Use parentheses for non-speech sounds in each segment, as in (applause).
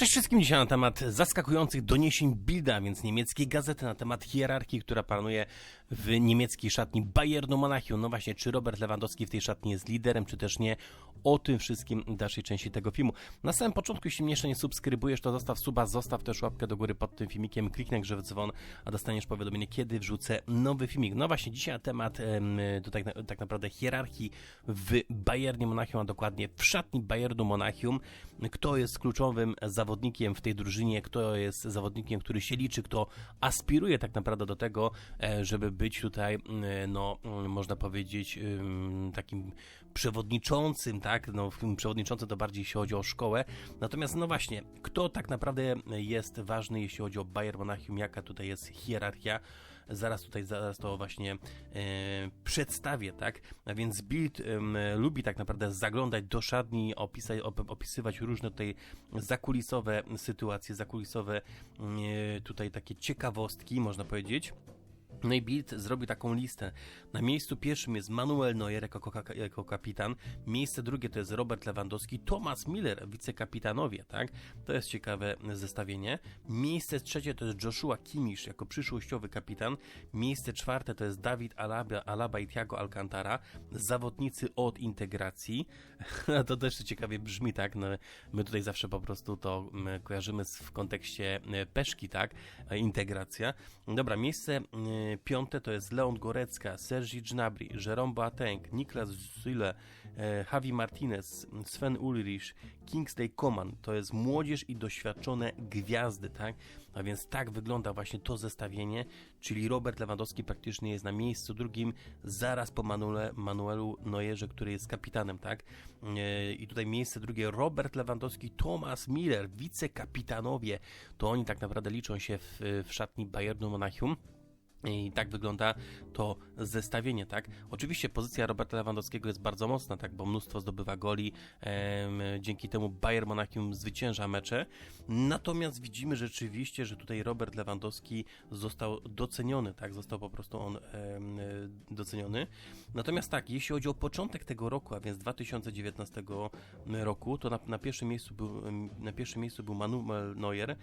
Cześć wszystkim dzisiaj na temat zaskakujących doniesień Bilda, więc niemieckiej gazety na temat hierarchii, która panuje w niemieckiej szatni Bayernu Monachium. No właśnie, czy Robert Lewandowski w tej szatni jest liderem, czy też nie? O tym wszystkim w dalszej części tego filmu. Na samym początku, jeśli mnie jeszcze nie subskrybujesz, to zostaw suba, zostaw też łapkę do góry pod tym filmikiem, kliknij grze w dzwon, a dostaniesz powiadomienie, kiedy wrzucę nowy filmik. No właśnie, dzisiaj na temat em, tutaj tak naprawdę hierarchii w Bayernie Monachium, a dokładnie w szatni Bayernu Monachium. Kto jest kluczowym zawodnikiem w tej drużynie, kto jest zawodnikiem, który się liczy, kto aspiruje tak naprawdę do tego, e, żeby być tutaj, mm, no, mm, można powiedzieć, takim przewodniczącym, tak? No, przewodniczący to bardziej jeśli chodzi o szkołę. Natomiast, no właśnie, kto tak naprawdę jest ważny, jeśli chodzi o Bayern Monachium, jaka tutaj jest hierarchia? Zaraz tutaj, zaraz to właśnie e, przedstawię, tak? A więc Bild em, lubi tak naprawdę zaglądać do szatni, opisać, op, opisywać różne tutaj zakulisowe sytuacje, zakulisowe e, tutaj takie ciekawostki, można powiedzieć. No i Bild zrobił taką listę. Na miejscu pierwszym jest Manuel Neuer jako, ko- jako kapitan. Miejsce drugie to jest Robert Lewandowski, Thomas Miller, wicekapitanowie, tak? To jest ciekawe zestawienie. Miejsce trzecie to jest Joshua Kimmich jako przyszłościowy kapitan. Miejsce czwarte to jest Dawid Alaba, Alaba i Thiago Alcantara, zawodnicy od integracji. (laughs) to też ciekawie brzmi, tak? No, my tutaj zawsze po prostu to mm, kojarzymy w kontekście e, peszki, tak? Integracja. Dobra, miejsce e, piąte to jest Leon Gorecka, Sergi Gnabry, Jerome Boateng, Niklas Zyle, e, Javi Martinez, Sven Ulrich, Kingsley Coman. To jest młodzież i doświadczone gwiazdy, tak? A więc tak wygląda właśnie to zestawienie, czyli Robert Lewandowski praktycznie jest na miejscu drugim, zaraz po Manuele, Manuelu Neuerze, który jest kapitanem, tak? E, I tutaj miejsce drugie Robert Lewandowski, Thomas Miller, wicekapitanowie. To oni tak naprawdę liczą się w, w szatni Bayernu Monachium. I tak wygląda to zestawienie, tak? Oczywiście pozycja Roberta Lewandowskiego jest bardzo mocna, tak? Bo mnóstwo zdobywa goli, em, dzięki temu Bayern Monachium zwycięża mecze. Natomiast widzimy rzeczywiście, że tutaj Robert Lewandowski został doceniony, tak? Został po prostu on em, doceniony. Natomiast tak, jeśli chodzi o początek tego roku, a więc 2019 roku, to na, na, pierwszym, miejscu był, na pierwszym miejscu był Manuel Neuer,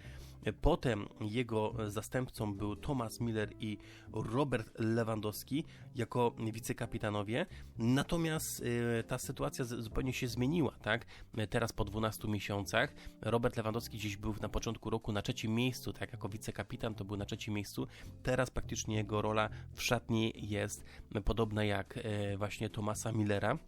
potem jego zastępcą był Thomas Miller i Robert Lewandowski jako wicekapitanowie. Natomiast e, ta sytuacja zupełnie się zmieniła, tak? E, Teraz po 12 miesiącach Robert Lewandowski gdzieś był na początku roku na trzecim miejscu, tak? Jako wicekapitan to był na trzecim miejscu. Teraz praktycznie jego rola w szatni jest podobna jak e, właśnie Thomasa Millera.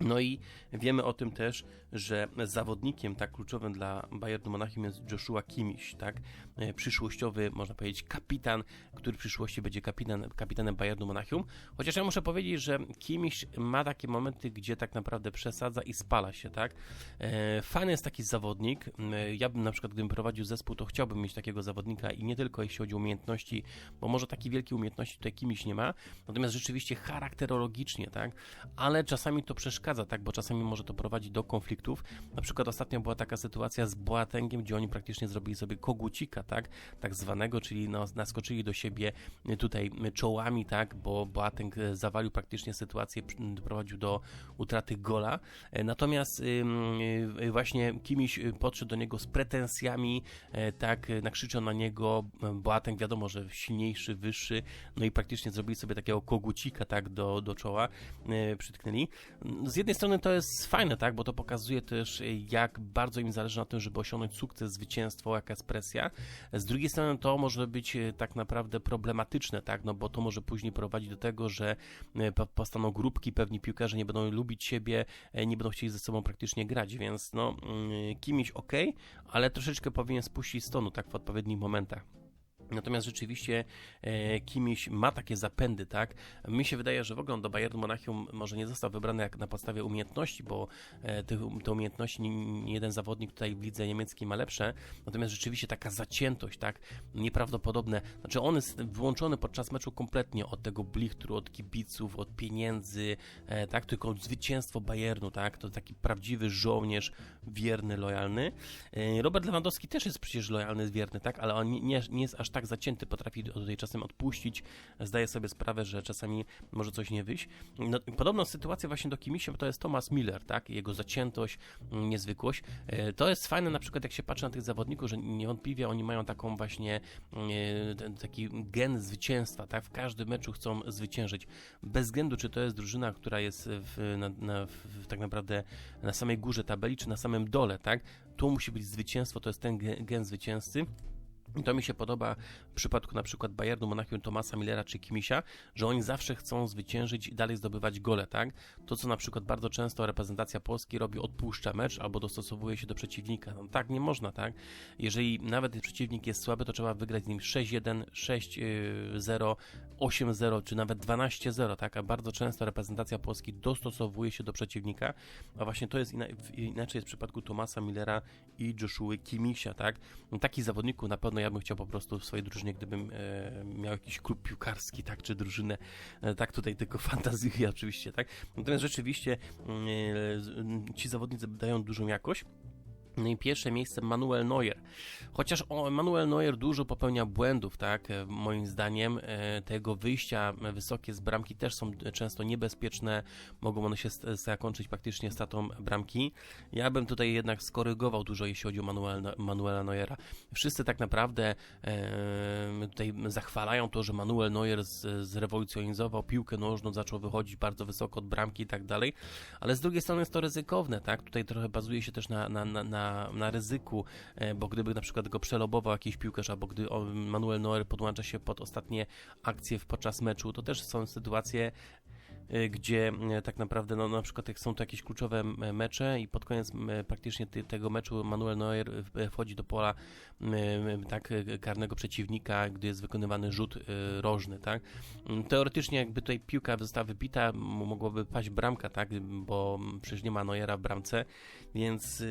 No i wiemy o tym też, że zawodnikiem tak kluczowym dla Bayernu Monachium jest Joshua Kimmich, tak? E, Przyszłościowy, można powiedzieć, kapitan, który w przyszłości będzie kapitan, kapitanem Bayernu Monachium. Chociaż ja muszę powiedzieć, że Kimmich ma takie momenty, gdzie tak naprawdę przesadza i spala się, tak? E, Fajny jest taki zawodnik. E, Ja bym na przykład, gdybym prowadził zespół, to chciałbym mieć takiego zawodnika i nie tylko jeśli chodzi o umiejętności, bo może takiej wielkiej umiejętności tutaj Kimmich nie ma, natomiast rzeczywiście charakterologicznie, tak? Ale czasami to przeszkadza, tak? Bo czasami może to prowadzić do konfliktów. Na przykład ostatnio była taka sytuacja z Boatengiem, gdzie oni praktycznie zrobili sobie kogucika, tak? Tak zwanego, czyli no, naskoczyli do siebie tutaj czołami, tak? Bo Boateng y, zawalił praktycznie sytuację, doprowadził do utraty gola. E, Natomiast y, właśnie Kimiś y, podszedł do niego z pretensjami, e, tak, nakrzyczał na niego. e, Boateng wiadomo, że silniejszy, wyższy, no i praktycznie zrobili sobie takiego kogucika, tak, do, do czoła, e, przytknęli. Z jednej strony to jest fajne, tak, bo to pokazuje też, e, jak bardzo im zależy na tym, żeby osiągnąć sukces, zwycięstwo, jaka jest presja. Z drugiej strony to może być e, tak naprawdę problematyczne, tak, no bo to może później prowadzić do tego, że e, po- powstaną grupki, pewni piłkarze nie będą lubić siebie, nie będą chcieli ze sobą praktycznie grać, więc no, mm, kimś ok, ale troszeczkę powinien spuścić z tonu, tak, w odpowiednich momentach. Natomiast rzeczywiście e, Kimiś ma takie zapędy, tak? Mi się wydaje, że w ogóle do Bayernu Monachium może nie został wybrany jak na podstawie umiejętności, bo te, te umiejętności nie, jeden zawodnik tutaj w lidze niemieckiej ma lepsze. Natomiast rzeczywiście taka zaciętość, tak? Nieprawdopodobne. Znaczy on jest wyłączony podczas meczu kompletnie od tego blichtru, od kibiców, od pieniędzy, e, tak? Tylko zwycięstwo Bayernu, tak? To taki prawdziwy żołnierz, wierny, lojalny. E, Robert Lewandowski też jest przecież lojalny, wierny, tak? Ale on nie, nie jest aż tak tak zacięty, potrafi tutaj czasem odpuścić, zdaje sobie sprawę, że czasami może coś nie wyjść. No, podobną sytuację właśnie do Kimisia to jest Thomas Miller, tak? Jego zaciętość, niezwykłość. E, to jest fajne na przykład jak się patrzy na tych zawodników, że niewątpliwie oni mają taką właśnie e, taki gen zwycięstwa, tak? W każdym meczu chcą zwyciężyć. Bez względu, czy to jest drużyna, która jest w, na, na, w, tak naprawdę na samej górze tabeli, czy na samym dole, tak? Tu musi być zwycięstwo, to jest ten gen, gen zwycięzcy. To mi się podoba w przypadku na przykład Bayernu, Monachium, Tomasa Millera czy Kimisia, że oni zawsze chcą zwyciężyć i dalej zdobywać gole, tak? To, co na przykład bardzo często reprezentacja Polski robi, odpuszcza mecz albo dostosowuje się do przeciwnika. No, tak nie można, tak? Jeżeli nawet przeciwnik jest słaby, to trzeba wygrać z nim 6-1, 6-0, 8-0 czy nawet 12-0, tak? A bardzo często reprezentacja Polski dostosowuje się do przeciwnika, a właśnie to jest ina inaczej jest w przypadku Tomasa Millera i Joshua Kimisia, tak? Takich zawodników na pewno ja bym chciał po prostu w swojej drużynie, gdybym e, miał jakiś klub piłkarski, tak, czy drużynę, e, tak, tutaj tylko fantazję (laughs) oczywiście, tak. Natomiast rzeczywiście e, ci zawodnicy dają dużą jakość. No pierwsze miejsce Manuel Neuer. Chociaż Manuel Neuer dużo popełnia błędów, tak, e, moim zdaniem, e, te jego wyjścia wysokie z bramki też są często niebezpieczne, mogą one się zakończyć praktycznie statą bramki. Ja bym tutaj jednak skorygował dużo, jeśli chodzi o Manuel, Manuela Neuera. Wszyscy tak naprawdę e, tutaj zachwalają to, że Manuel Neuer z, zrewolucjonizował piłkę nożną, zaczął wychodzić bardzo wysoko od bramki i tak dalej, ale z drugiej strony jest to ryzykowne, tak, tutaj trochę bazuje się też na, na, na na, ryzyku, e, bo gdyby na przykład go przelobował jakiś piłkarz, albo gdy Manuel Neuer podłącza się pod ostatnie akcje podczas meczu, to też są sytuacje, gdzie y, tak naprawdę, no na przykład jak są to jakieś kluczowe mecze i pod koniec praktycznie tego meczu Manuel Neuer wchodzi do pola tak karnego przeciwnika, gdy jest wykonywany rzut y, rożny, tak. Mm, teoretycznie jakby tutaj piłka została wybita, mogłoby paść bramka, tak, bo przecież nie ma Neuera w bramce, więc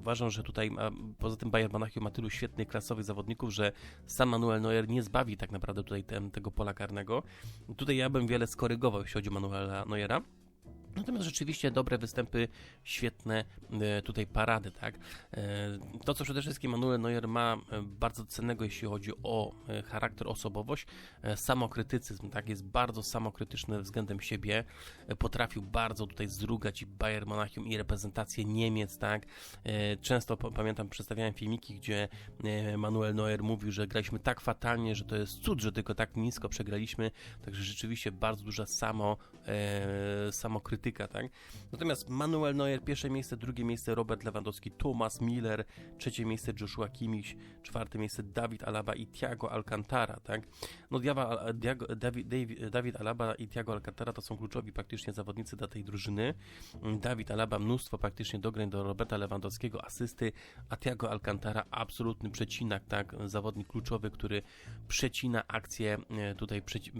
uważam, że tutaj poza tym Bayern Monachium ma tylu świetnych, klasowych zawodników, że sam Manuel Neuer nie zbawi tak naprawdę tutaj tem, tego pola karnego. Tutaj ja bym wiele skorygował, jeśli o Manuela Neuera. Natomiast rzeczywiście dobre występy, świetne e, tutaj parady, tak. E, to, co przede wszystkim Manuel Neuer ma e, bardzo cennego, jeśli chodzi o charakter, osobowość, samokrytycyzm, tak, jest bardzo samokrytyczny względem siebie, potrafił bardzo tutaj zrugać i Bayern Monachium i reprezentację Niemiec, tak. Często pamiętam, przedstawiałem filmiki, gdzie Manuel Neuer mówił, że graliśmy tak fatalnie, że to jest cud, że tylko tak nisko przegraliśmy, także rzeczywiście bardzo duża samo, samokrytyka krytyka, tak? Natomiast Manuel Neuer, pierwsze miejsce, drugie miejsce Robert Lewandowski, Thomas Miller, trzecie miejsce Joshua Kimmich, czwarte miejsce Dawid Alaba i Thiago Alcantara, tak? No Diago, Diago, David, David Alaba i Thiago Alcantara to są kluczowi praktycznie zawodnicy dla tej drużyny. Dawid Alaba mnóstwo praktycznie dograń do Roberta Lewandowskiego, asysty, a Thiago Alcantara absolutny przecinak, tak? Zawodnik kluczowy, który przecina akcję e, tutaj przeci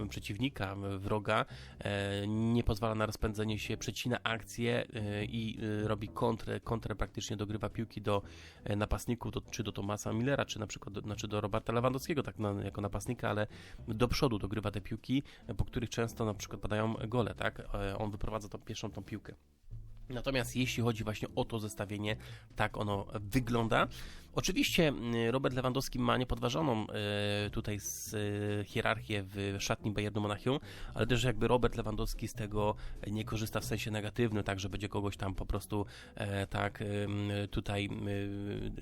e, przeciwnika, wroga, e, nie pozwala na rozpędzenie rozpędzenie się, przecina akcję y, i y, robi kontrę, kontrę praktycznie dogrywa piłki do e, napastników, do, czy do Tomasa Millera, czy na przykład do, znaczy do Roberta Lewandowskiego, tak na, jako napastnika, ale do przodu dogrywa te piłki, po których często na przykład padają gole, tak? E, on wyprowadza tą pierwszą tą piłkę. Natomiast jeśli chodzi właśnie o to zestawienie, tak ono wygląda. Oczywiście mm, Robert Lewandowski ma niepodważoną e, tutaj e, hierarchię w szatni Bayernu Monachium, ale też jakby Robert Lewandowski z tego nie korzysta w sensie negatywnym, tak, że będzie kogoś tam po prostu e, tak tutaj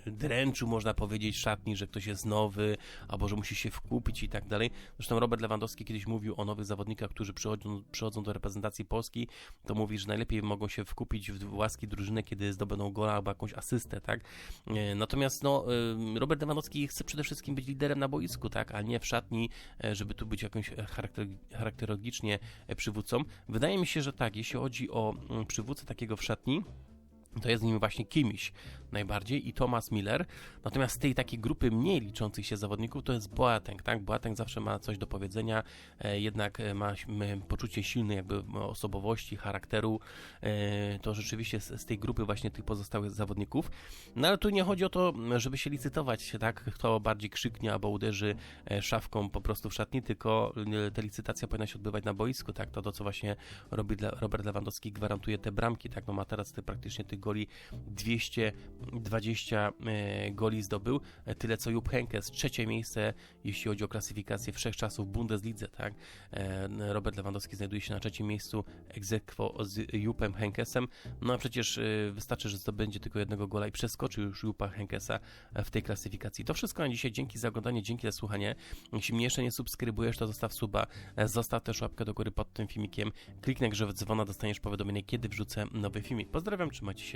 dręczył, można powiedzieć, szatni, że ktoś jest nowy, albo że musi się wkupić i tak dalej. Zresztą Robert Lewandowski kiedyś mówił o nowych zawodnikach, którzy przychodzą, przychodzą do reprezentacji Polski, to mówi, że najlepiej mogą się wkupić w łaski drużyny, kiedy zdobędą gola albo jakąś asystę, tak. Natomiast no, Robert Lewandowski chce przede wszystkim być liderem na boisku, tak, a nie w szatni, e, żeby tu być jakimś charakter, charakterologicznie e, przywódcą. Wydaje mi się, że tak, jeśli chodzi o mm, przywódcę takiego w szatni, to jest nim właśnie Kimiś najbardziej i Thomas Miller. Natomiast z tej takiej grupy mniej liczących się zawodników to jest Boateng, tak? Boateng zawsze ma coś do powiedzenia, e, jednak e, ma poczucie silnej jakby osobowości, charakteru. E, to rzeczywiście z, tej grupy właśnie tych pozostałych zawodników. No ale tu nie chodzi o to, żeby się licytować, tak? Kto bardziej krzyknie albo uderzy szafką po prostu w szatni, tylko ta licytacja powinna się odbywać na boisku, tak? To to, co właśnie robi Robert Lewandowski, gwarantuje te bramki, tak? No ma teraz te, praktycznie tych goli 220 e, goli zdobył, e, tyle co Jupp Heynckes, trzecie miejsce, jeśli chodzi o klasyfikację wszechczasów w Bundeslidze, tak? E, Robert Lewandowski znajduje się na trzecim miejscu aequo z Juppem Heynckesem, no a przecież wystarczy, że zdobędzie tylko jednego gola i przeskoczy już Juppa Heynckesa e, w tej klasyfikacji. To wszystko na dzisiaj, dzięki za oglądanie, dzięki za słuchanie. Jeśli mnie jeszcze nie subskrybujesz, to zostaw suba, zostaw też łapkę do góry pod tym filmikiem, kliknij grzew dzwona, dostaniesz powiadomienie, kiedy wrzucę nowy filmik. Pozdrawiam, trzymajcie się.